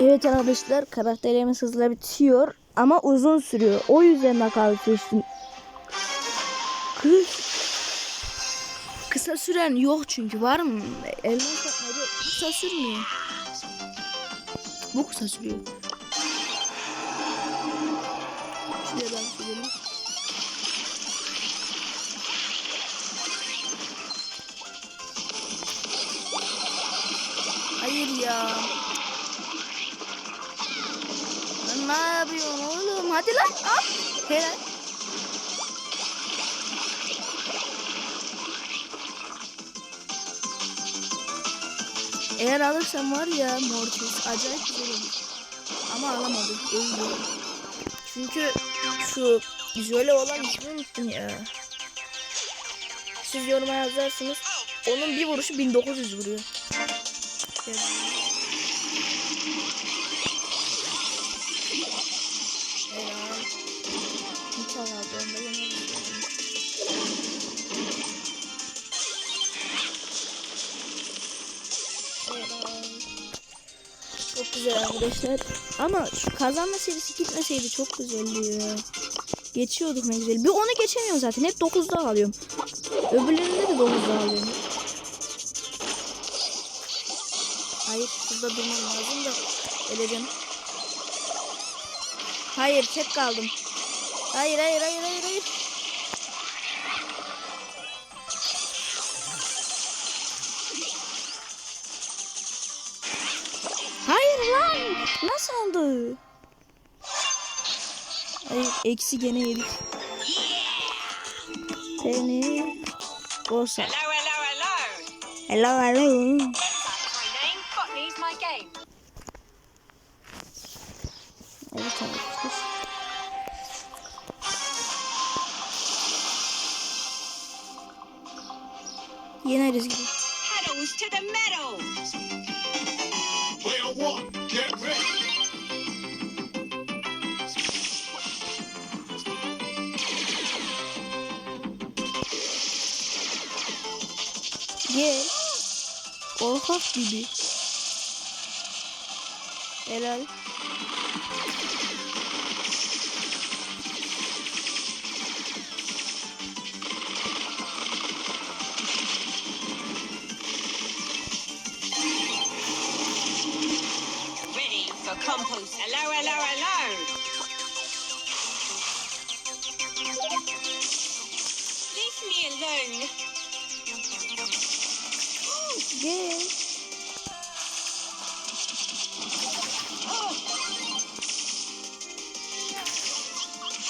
Evet arkadaşlar karakterimiz hızla bitiyor ama uzun sürüyor. O yüzden nakavt seçtim. Kız. Kısa süren yok çünkü var mı? Elmas yapmadı kısa sürmüyor. Bu kısa sürüyor. Şuraya ben ne yapıyorsun oğlum? Hadi lan al. Helal. Eğer alırsam var ya Mortis acayip güzel olur. Ama alamadım. Öldü. Çünkü şu jöle olan ismi unuttum ya. Siz yoruma yazarsınız. Onun bir vuruşu 1900 vuruyor. Evet. Güzel arkadaşlar. Ama şu kazanma serisi gitmeseydi çok güzeldi ya. Geçiyorduk ne güzel. Bir onu geçemiyorum zaten. Hep 9'da alıyorum. Öbürlerinde de 9'da alıyorum. Hayır burada durmam lazım da öleceğim. Hayır tek kaldım. Hayır hayır hayır Nasıl oldu? Hayır eksi gene yedik. Seni. Bosa. Hello, hello, hello. Hello hello. Evet arkadaşlar. Yeneriz gibi. Pedals to the metal. Gel. Korkak gibi. Helal. Gel.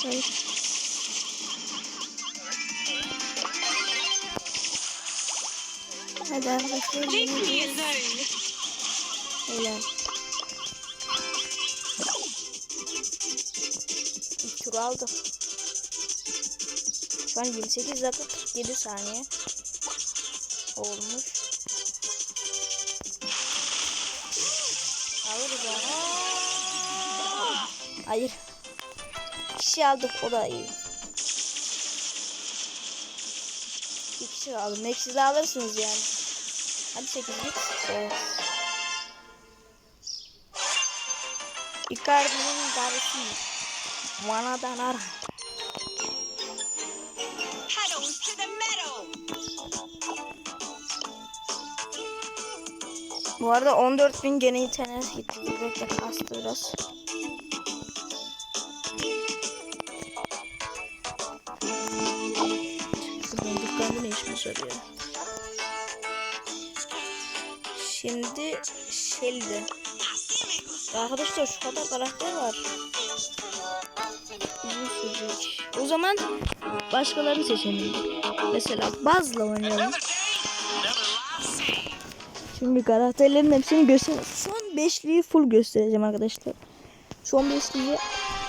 Hayır. Hadi arkadaşlar. Helal. İlk tur aldık. Şu an 28 dakika 47 saniye olmuş. Hayır. Kişi aldık o da iyi. Bir kişi aldım. Max'i alırsınız yani. Hadi 8 git. Evet. Icardi'nin darısı. Vanadan ara. Bu arada 14.000 gene internet gitti. Bekle kastı biraz. Şuradan dükkanda ne işimiz var? Şimdi Shelly. Arkadaşlar şu kadar karakter var. O zaman başkalarını seçelim. Mesela Buzz'la oynayalım. Şimdi karakterlerin hepsini göster. Son beşliği full göstereceğim arkadaşlar. Son beşliği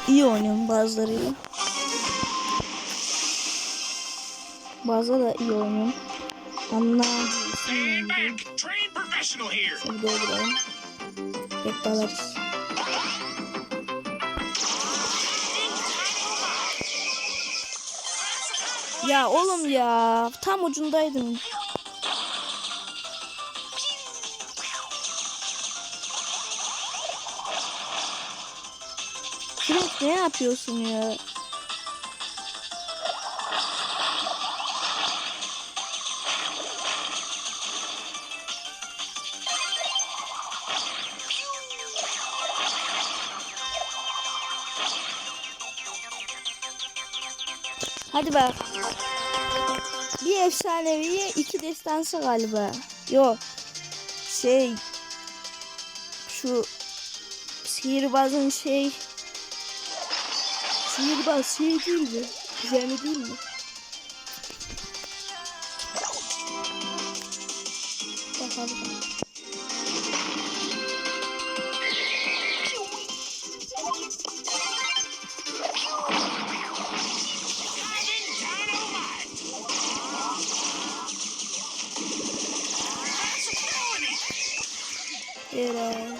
iyi oynuyorum bazılarıyla. Bazıları da iyi oynuyorum. Here. Şimdi dolduralım. Alırız. Ya oğlum ya. Tam ucundaydım. ne yapıyorsun ya? Hadi bak. Bir efsaneviye iki destansı galiba. Yok. Şey. Şu sihirbazın şey. Sihirbaz şey değil mi? Güzel değil mi? Lifesaver.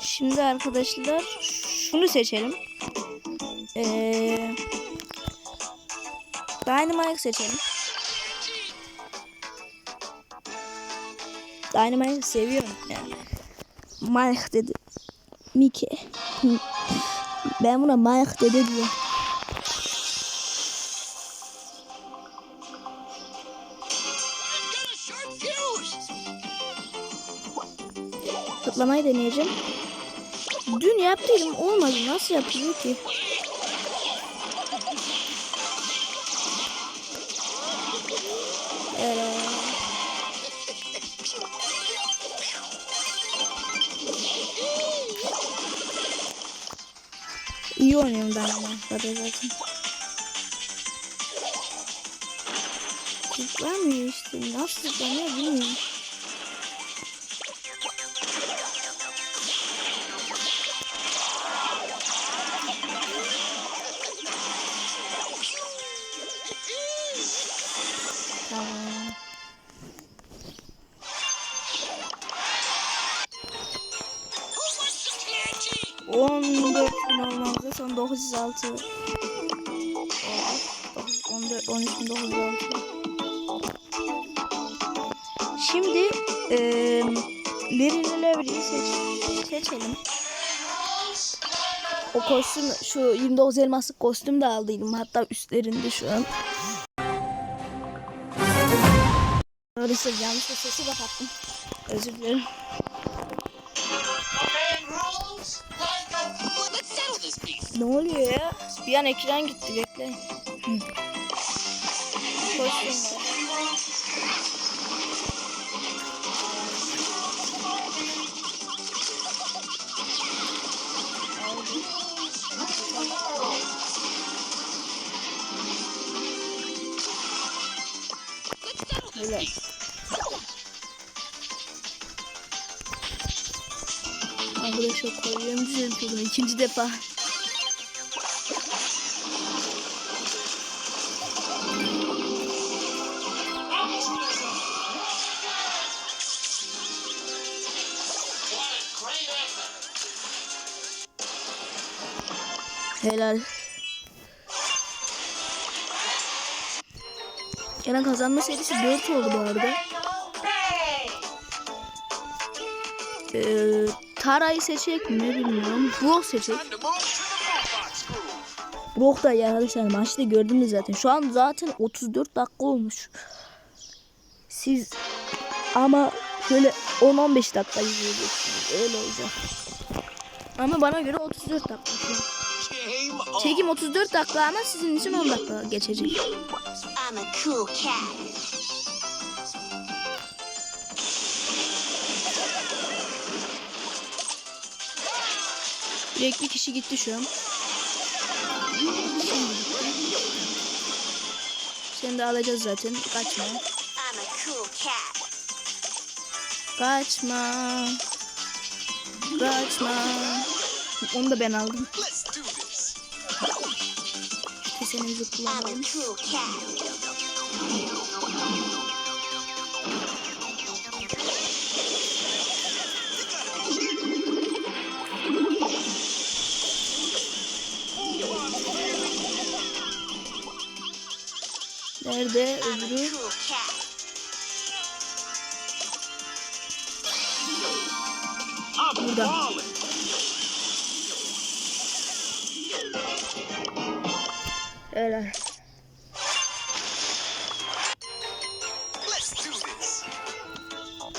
Şimdi arkadaşlar şunu seçelim. Ee, Dynamite seçelim. Dynamite seviyorum yani. Mike dedi. Mike. Ben buna Mike dedi diyorum. Zıplamayı deneyeceğim. Dün yaptıydım olmadı. Nasıl yapılıyor ki? Evet. İyi oynuyorum ben ama zaten zaten. Zıplamıyor işte. Nasıl zıplanıyor bilmiyorum. 36 14 13 Şimdi eee Larry seç, seçelim. O kostüm şu 29 elmaslık kostüm de aldıydım. Hatta üstlerinde şu an. Arada yanlış bir sesi kapattım. Özür dilerim. Ne oluyor ya? Bir an ekran gitti bekle. Var. Böyle. Arkadaşlar kolyemi düzeltiyordum ikinci defa. Helal. Gene kazanma serisi 4 oldu bu arada. Ee, Tara'yı seçecek mi bilmiyorum. Brock seçecek. Brock da ya arkadaşlar maçta gördünüz zaten. Şu an zaten 34 dakika olmuş. Siz ama şöyle 10-15 dakika izleyeceksiniz. Öyle olacak. Ama bana göre 34 dakika Çekim 34 dakika ama sizin için 10 dakika geçecek. Cool. Direkt bir kişi gitti şu an. Seni de alacağız zaten. Kaçma. Cool. Kaçma. Kaçma. Onu da ben aldım. Let's. I'm a cool cat. Nerede öbürü? Burada. This.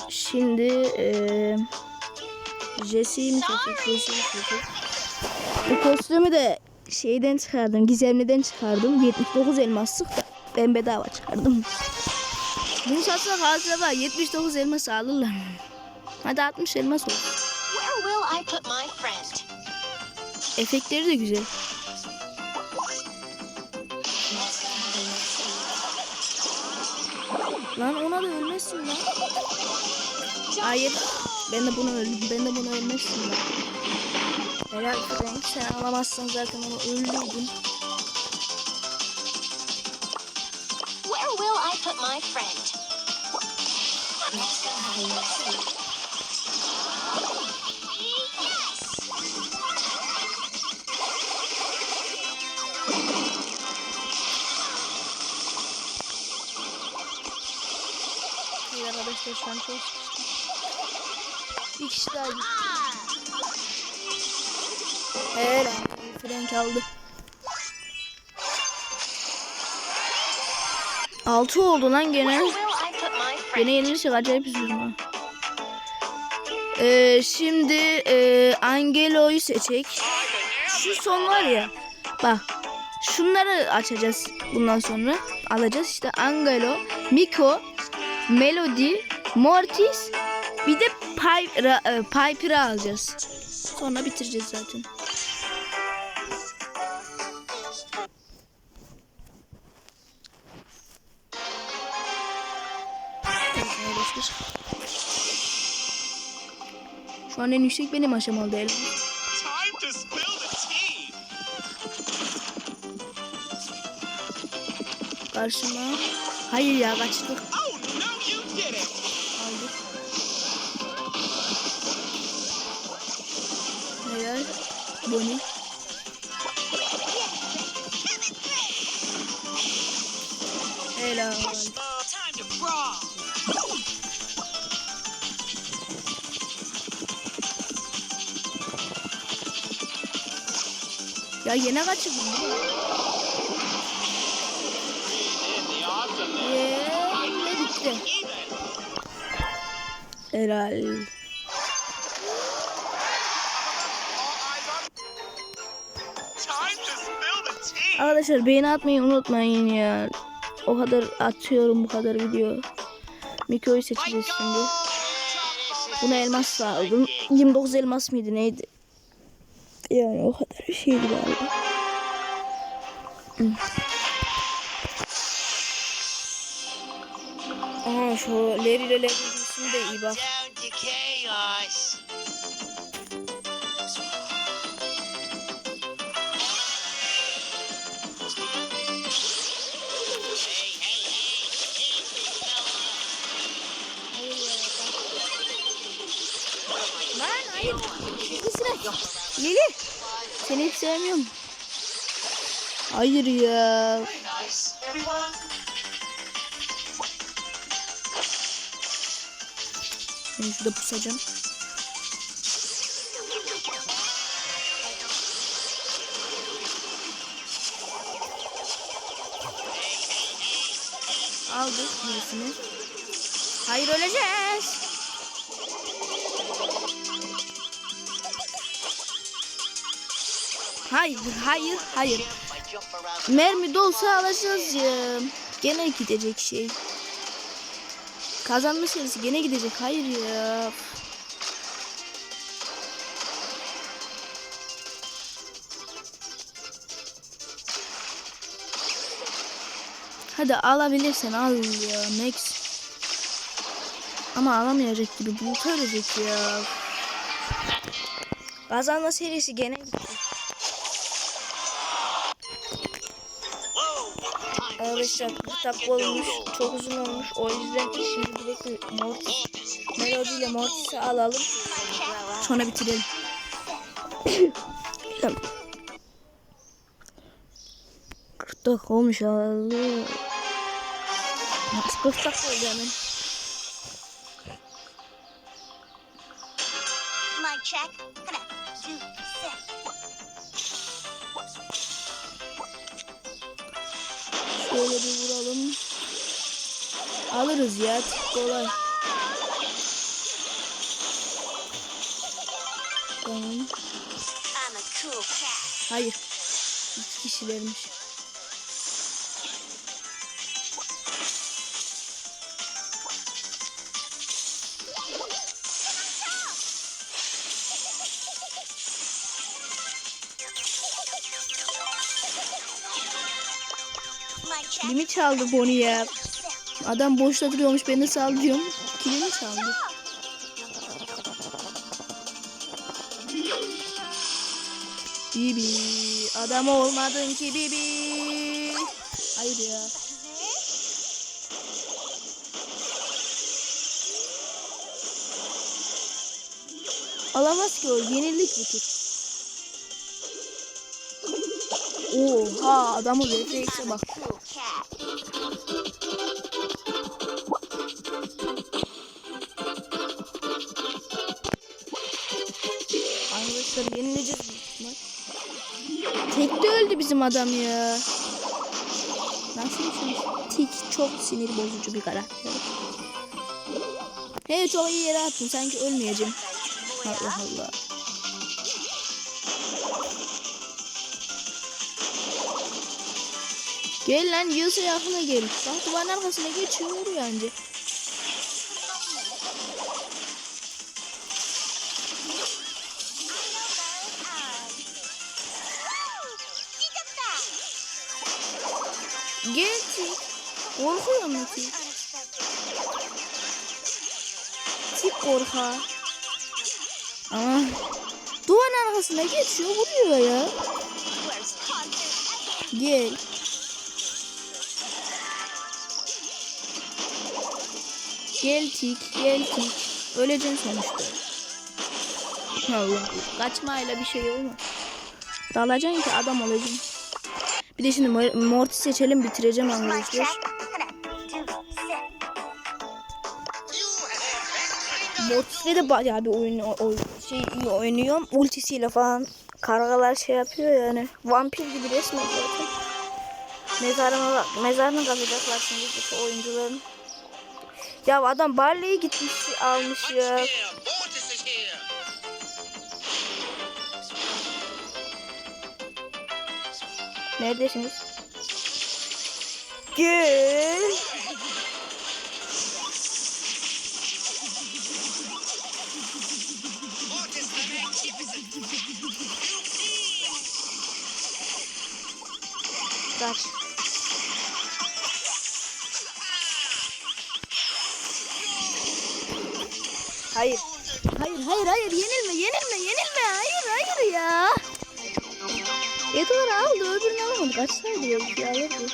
Şimdi eee Jesse'yi mi? Jesse'yi. Bu kostümü de şeyden çıkardım. Gizemliden çıkardım. 79 elmaslık da ben bedava çıkardım. Bunu satsak harcaba 79 elmas alırlar. Hadi 60 elmas friend? Efektleri de güzel. Lan ona da ölmezsin lan. Hayır. Ben de bunu öldüm. Ben de bunu ölmezsin lan. Helal Frank. Sen alamazsan zaten onu öldürdün. Where will I put my friend? Arkadaşlar şu an çok sıkıştım. Bir kişi daha gitti. Helal. Frank aldı. Altı oldu lan gene. Gene yenilirsek acayip üzülürüm ha. Ee, şimdi e, Angelo'yu seçecek. Şu son var ya. Bak. Şunları açacağız bundan sonra. Alacağız işte Angelo, Miko, Melody, Mortis. Bir de Piper, e, Piper'ı alacağız. Sonra bitireceğiz zaten. Şu an en yüksek benim aşamalı değil. Karşıma. Hayır ya kaçtık. Bonnie. Helal. Ya yine kaçırdım. Yeee bitti. Helal. Arkadaşlar beğeni atmayı unutmayın ya. O kadar atıyorum bu kadar video. Miko'yu seçeceğiz şimdi. Buna elmas aldım. 29 elmas mıydı neydi? Yani o kadar bir şeydi galiba. Aha şu Larry ile Larry'nin de iyi bak. Lili. Seni hiç sevmiyorum. Hayır ya. Ben şurada pusacağım. Aldık birisini. Hayır öleceğiz. Hayır, hayır, hayır. Mermi dolsa alacağız ya. Gene gidecek şey. Kazanma serisi gene gidecek. Hayır ya. Hadi alabilirsen al ya Max. Ama alamayacak gibi. Bulut ölecek ya. Kazanma serisi gene gitti. Arkadaşlar 40 dakika olmuş. Çok uzun olmuş. O yüzden şimdi direkt Mortis, Melody ile Mortis'i alalım. Sonra bitirelim. Kırk dakika olmuş abi. Nasıl 40 dakika oldu hemen? Alırız ya. Kolay. Tamam. Hayır. İki kişilermiş. Kimi çaldı Bonnie ya? Adam boşta duruyormuş beni saldırıyorum. Kilimi çaldı. Bibi. Adam olmadın ki Bibi. Hayır ya. Alamaz ki o. Yenilik bu tur. Oha adamı refleks'e bak. Bizim adam ya. Nasıl bir şey? Tik çok sinir bozucu bir karakter. Hey çok iyi yere attın sanki ölmeyeceğim. Allah Allah. Gel lan yiyorsa yakına gel. Bak duvarın arkasına geçiyor vuruyor. Tik? Tik korka. Ama duvarın arkasına geçiyor vuruyor ya. Gel. Gel Tik, gel Tik. Öleceksin sonuçta. Allah. Kaçmayla bir şey olmaz. Dalacaksın ki adam olacaksın. Bir de şimdi Mor- Morty seçelim bitireceğim arkadaşlar. Mortis'le de bayağı bir oyun o, şey iyi oynuyorum. Ultisiyle falan kargalar şey yapıyor yani. Vampir gibi resmen zaten. Mezarına. Mezarını kazacaklar şimdi bu oyuncuların. Ya adam Barley'i gitmiş almış ya. Neredesiniz? Gel. Kaç. Hayır. Hayır hayır hayır yenilme yenilme yenilme hayır hayır ya. Edgar aldı öbürünü alamadı kaçsaydı ya bir şey alırdı.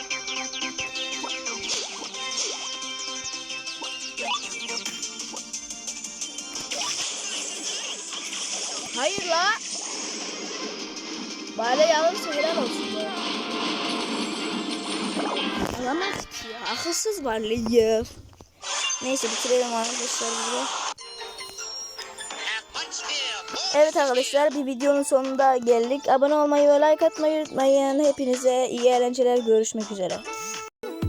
Hayır la. Bari alırsa helal olsun be. Alamaz ki ya. Akılsız varlığı ya. Neyse bitirelim arkadaşlar burada. Evet arkadaşlar bir videonun sonunda geldik. Abone olmayı ve like atmayı unutmayın. Hepinize iyi eğlenceler. Görüşmek üzere.